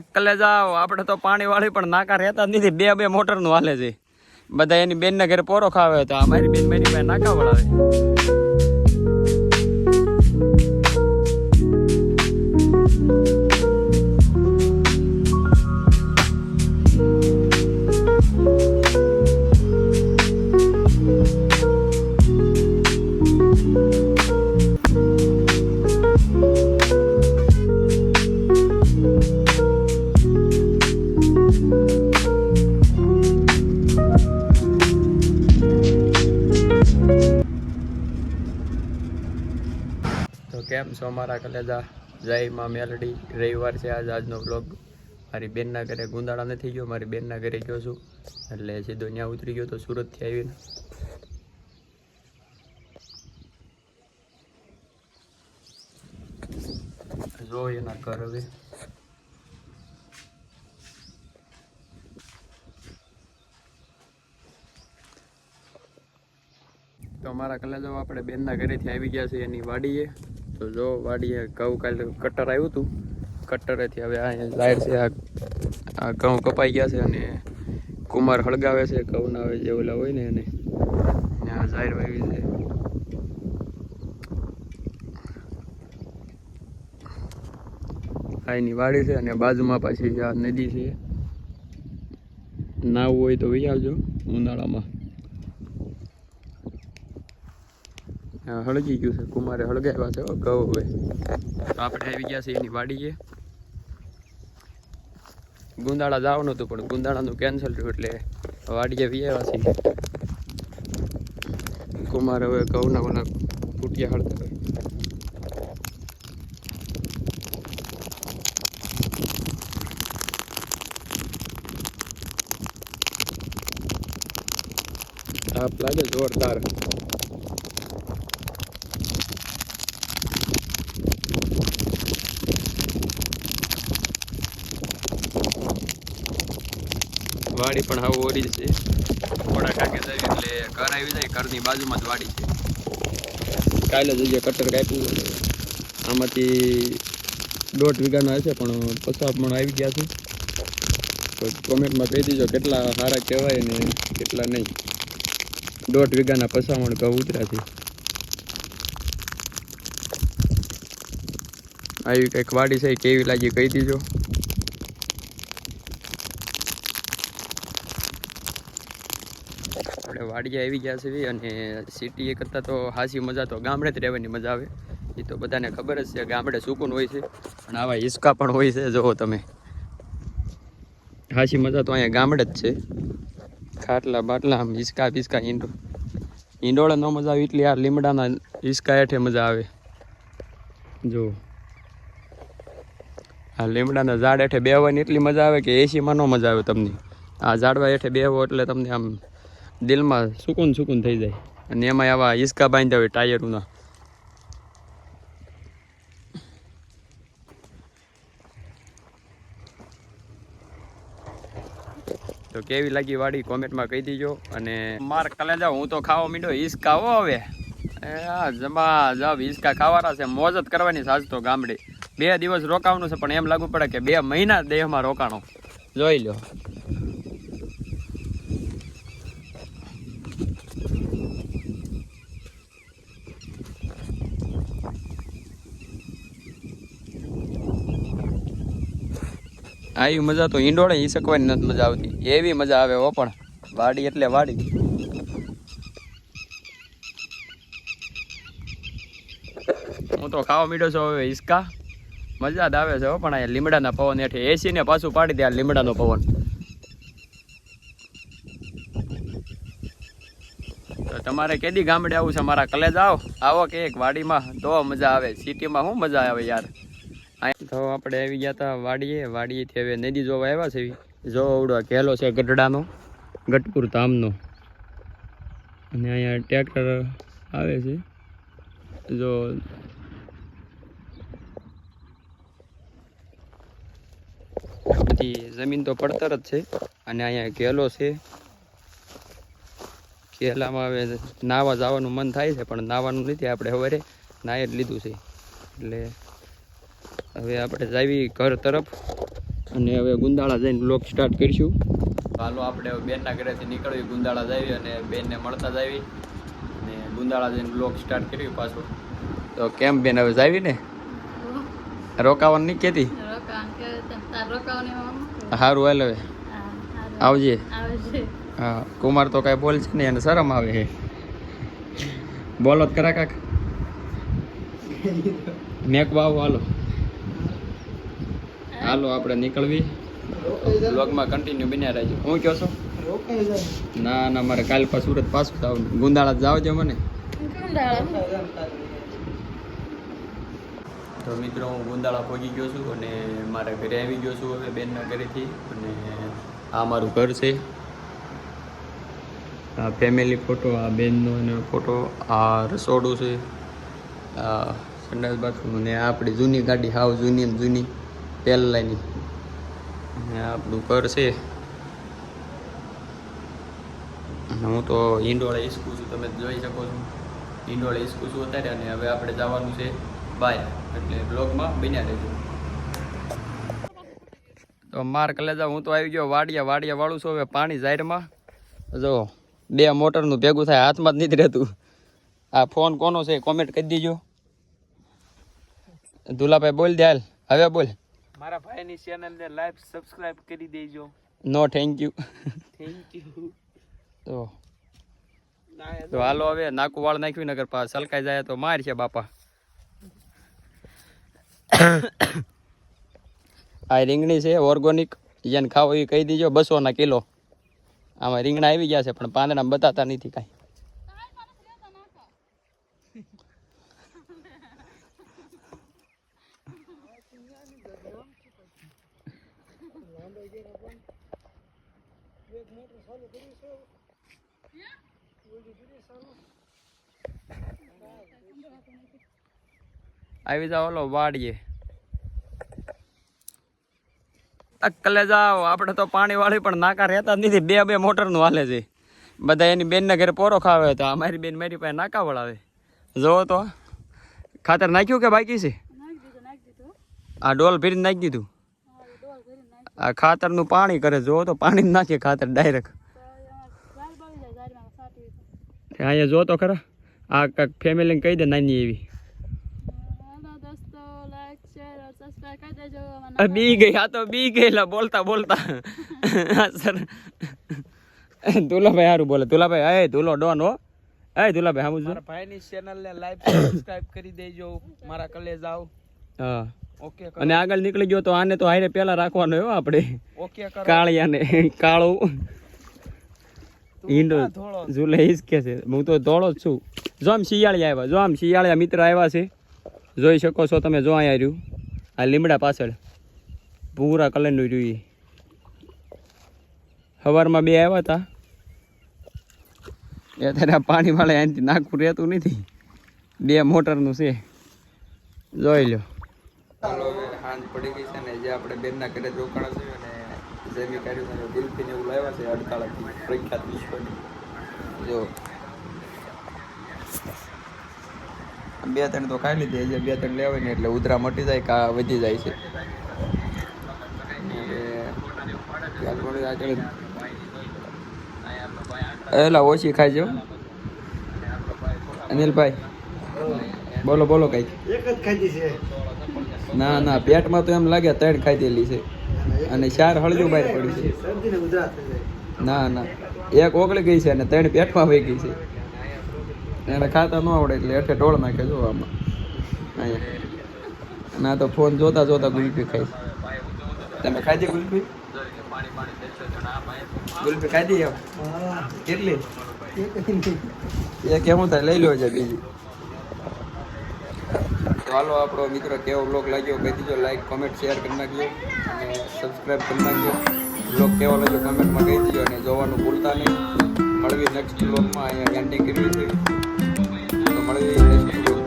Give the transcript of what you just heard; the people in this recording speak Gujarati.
કલે જાઓ. આપણે તો પાણી વાળી પણ નાકા રહેતા જ નથી. બે બે મોટરનું હાલે છે. બધા એની બેન ના ઘરે પોરો ખાવે તો આ મારી બેન મારી પાસે નાકા વળાવે. કેમ છો મારા કલેજા? જય માં મેલડી, રવિવાર છે આજ, આજનો બ્લોગ મારી બેનના ઘરે ગુંદાળા નથી ગયો, મારી બેનના ઘરે ગયો છું. એટલે સીધો ત્યાં ઉતરી ગયો તો સુરતથી આવીને. જો એના ઘર હવે. તો અમારા કલેજો આપણે બેનના ઘરેથી આવી ગયા છે એની વાડીએ. તો જો વાડીએ ઘઉં કાલે કટર આવ્યું હતું. કટરેથી હવે આ લાઈટ છે, આ ઘઉં કપાઈ ગયા છે અને કુમાર હળગાવે છે ઘઉંના હવે જે ઓલા હોય ને એને. જાહેર વાવી છે. આની વાડી છે અને બાજુમાં પાછી આ નદી છે. નાવું હોય તો વહી આવજો ઉનાળામાં હા, હળગી ગયું છે. કુમારે હળગાવ્યા છે ઘઉં હવે. તો આપણે આવી ગયા છે એની વાડીએ. ગુંદાળા જવાનું હતું પણ ગુંદાળાનું કેન્સલ થયું એટલે વાડીએ વી છીએ. કુમારે કુમાર હવે ઘઉંના ઓલા ફૂટિયા હળતા હોય તાપ લાગે જોરદાર. વાડી પણ હાવ ઓરી છે. થોડા ટાકે જાય એટલે ઘર આવી જાય, ઘરની બાજુમાં જ વાડી છે. કાલે જઈએ કટર કાપ્યું આમાંથી દોઢ વીઘાના હશે, પણ પચાસ પણ આવી ગયા છે. તો કોમેન્ટમાં કહી દીજો કેટલા સારા કહેવાય ને કેટલા નહીં. દોઢ વીઘાના પસામણ ઘઉં ઉતર્યા છે. આવી કંઈક વાડી છે, કેવી લાગી કહી દીજો. વાડીએ આવી ગયા છે અને સિટી કરતાં તો હાસી મજા તો ગામડે જ રહેવાની મજા આવે. એ તો બધાને ખબર જ છે, ગામડે સુકૂન હોય છે. અને આવા હિસકા પણ હોય છે જુઓ તમે. હાસી મજા તો અહીંયા ગામડે જ છે. ખાટલા બાટલા આમ હિસકા બિસકા ઈંડો. ઈંડોળે ન મજા આવે એટલી આ લીમડાના હિસકા હેઠે મજા આવે. જો આ લીમડાના ઝાડ હેઠે બેહવાની એટલી મજા આવે કે એસીમાં ન મજા આવે તમને. આ ઝાડવા હેઠે બેહવો એટલે તમને આમ દિલમાં સુકૂન સુકૂન થઈ જાય. અને એમાં આવા હિસકા બાંધ્યા હોય ટાયરોના. તો કેવી લાગી વાડી? કોમેન્ટમાં કહી દીજો. અને માર કલેજા હું તો ખાવા મીડો હિસકા હો હવે. જમા જબ હિસકા ખાવાના છે. મોજ જ કરવાની સાજ તો ગામડે. બે દિવસ રોકાવાનું છે પણ એમ લાગુ પડે કે બે મહિના દેહમાં રોકાણો. જોઈ લો. આવી મજા તો ઈંડોળે ઈ શકવાની નથી મજા આવતી. એવી મજા આવે હો પણ. વાડી એટલે વાડી. હું તો ખાવા મીડો છું હવે હિસકા. મજા જ આવે છે હો પણ અહીંયા લીમડાના પવન હેઠે. એસી ને પાછું પાડી દે આ લીમડાનો પવન. તો તમારે કેદી ગામડે આવું છે? મારા કલેજ આવો. આવો કે એક વાડીમાં. તો મજા આવે. સિટીમાં શું મજા આવે યાર. તો આપણે આવી ગયા હતા વાડીએ. વાડીએથી હવે નદી જોવા આવ્યા છે. જો આવડો ઘેલો છે ગઢડાનો, ગઢપુર ધામનો. અને અહીંયા ટ્રેક્ટર આવે છે. જો બધી જમીન તો પડતર જ છે. અને અહીંયા ઘેલો છે. ઘેલામાં હવે નાવા જવાનું મન થાય છે, પણ નાવાનું નથી. આપણે સવારે નાહી જ લીધું છે. એટલે હવે આપણે જાવી ઘર તરફ અને હવે ગુંદાળા જઈને બ્લોક સ્ટાર્ટ કરીશું. હાલો આપણે હવે બેનના ઘરેથી નીકળવી ગુંદાળા જાવી અને બેનને મળતા જાવી. અને ગુંદાળા જઈને બ્લોક સ્ટાર્ટ કર્યું પાછું. તો કેમ બેન હવે જાવી ને? રોકાવાનું નહીં કહેતી? સારું હાલ હવે. આવજે. હા કુમાર તો કાંઈ બોલ છે ને એને શરમ આવે છે બોલો જ કરા કાક. મેક વાવ હાલો. હાલો, આપણે નીકળવી. બ્લોગમાં કન્ટિન્યુ બન્યા રહેજો. હું કહો છો? ના ના, મારે કાલ પાછું સુરત પાછું જાવ ગુંદાળા જાવ છે મને. તો મિત્રો, હું ગુંદાળા પહોંચી ગયો છું અને મારા ઘરે આવી ગયો છું હવે બેનના ઘરેથી. અને આ મારું ઘર છે. આ ફેમિલી ફોટો આ બેનનો અને ફોટો આ રસોડું છે. આ સંડાસ બાથરૂમ અને આપણી જૂની ગાડી, હાવ જૂની જૂની. પહેલાંની આપણું ઘર છે હું તો ઈંડોળે ઈસકું છું તમે જોઈ શકો છો. ઈંડોળે ઈસકું છું અત્યારે અને હવે આપણે જવાનું છે બાય એટલે બ્લોગમાં બન્યા રહેજો. તો માર કલેજા હું તો આવી ગયો વાડિયા વાડિયા વાળું છું હવે પાણી જાહેરમાં જો, બે મોટરનું ભેગું થાય, હાથમાં જ નથી રહેતું. આ ફોન કોનો છે કોમેન્ટ કરી દીજો. દુલાભાઈ બોલ દે હાલ. હવે બોલ. મારા ભાઈની ચેનલ ને લાઈવ સબસ્ક્રાઇબ કરી દેજો. No thank you thank you તો તો હાલો હવે નાકુ વાળ નાખ્યું નગર પાસે સલકાઈ જાય તો માર છે બાપા. આ રીંગણી છે ઓર્ગોનિક જેને ખાવો એ કહી દીજો બસો ના કિલો. આમાં રીંગણા આવી ગયા છે પણ પાંદડા બતાતા નથી કાંઈ. આવી જાઓ ઓલો વાડીએ. અક્કલે જાઓ આપણે તો પાણી વાળી પણ નાકા રહેતા જ નથી. બે બે મોટરનું હાલે છે. બધા એની બેનના ઘરે પોરો ખાવે તો અમારી બેન મારી પાસે નાકા વળાવે. જોવો તો ખાતર નાખ્યું કે બાકી છે? આ ડોલ ભરીને નાખી દીધું. આ ખાતરનું પાણી કરે જો તો પાણી જ નાખે ખાતર ડાયરેક્ટ અહીંયા જો તો ખરા આ કાંઈક ફેમિલીને કહી દે નાની એવી. બી ગઈ આ તો બી ગયેલા બોલતા બોલતા. હા, સર. દુલાભાઈ સારું બોલે દુલાભાઈ એ દુલો ડોન હો. એ દુલાભાઈ સામું મારા ભાઈની ચેનલ ને લાઈવ સબસ્ક્રાઇબ કરી દેજો. મારા કલેજ જાવ હા. અને આગળ નીકળી ગયો તો આને તો હારે પેલા રાખવાનો એવો આપણે. કાળિયાને કાળું. ઈંડો ઝૂલે કે છે. હું તો ધોળો જ છું. જો આમ શિયાળી આવ્યા જો આમ શિયાળિયા મિત્ર આવ્યા છે જોઈ શકો છો તમે જો અહીંયા રહ્યું. આ લીમડા પાછળ. પૂરા કલરનું રહ્યું એ સવારમાં બે આવ્યા હતા એ અત્યારે આ પાણી એનાથી નાખવું રહેતું નથી. બે મોટરનું છે. જોઈ લો ચાલો સાંજ પડી ગઈ છે ને જે આપણે બેનના ઘરે જ રોકાણા છે અને જેમી કર્યું અને ગુલ્ફીને એવું લાવ્યા છે અડતાળાથી પ્રખ્યાત વિશ્વની. જો. બે ત્રણ તો ખાઈ લીધી, હજી બે ત્રણ લેવાય ને એટલે ઉધરા મટી જાય કા વધી જાય છે. એલા ઓછી ખાઈ જાઓ અનિલભાઈ, બોલો બોલો કઈ એક જ ખાધી છે. ના ના, પેટમાં તો એમ લાગે ત્રણ ખાધેલી છે. અને ચાર હળજો બહાર પડ્યું છે. ના ના, એક ઓગળી ગઈ છે અને ત્રણ પેટમાં વહી ગઈ છે. એને ખાતા ન આવડે એટલે હેઠે ટોળ નાખે જો આમાં. અહીંયા. ના, તો ફોન જોતા જોતા ગુલ્ફી ખાઈ તમે ખાધી ગુલ્ફી? ગુલ્ફી ખાધી કેટલી? એક જ એ કેવું થાય લઈ લો છે બીજી. તો હાલો આપણો મિત્રો કેવો બ્લોગ લાગ્યો કહી દીજો લાઈક કોમેન્ટ શેર કરી નાખજો. અને સબસ્ક્રાઈબ કરી નાખજો. બ્લોગ કેવો લાગ્યો કમેન્ટમાં કહી દીજો અને જોવાનું ભૂલતા નહીં. મળવી નેક્સ્ટ બ્લોગમાં અહીંયા એન્ડિંગ કરવી છે. તો મળવી નેક્સ્ટ બ્લોગ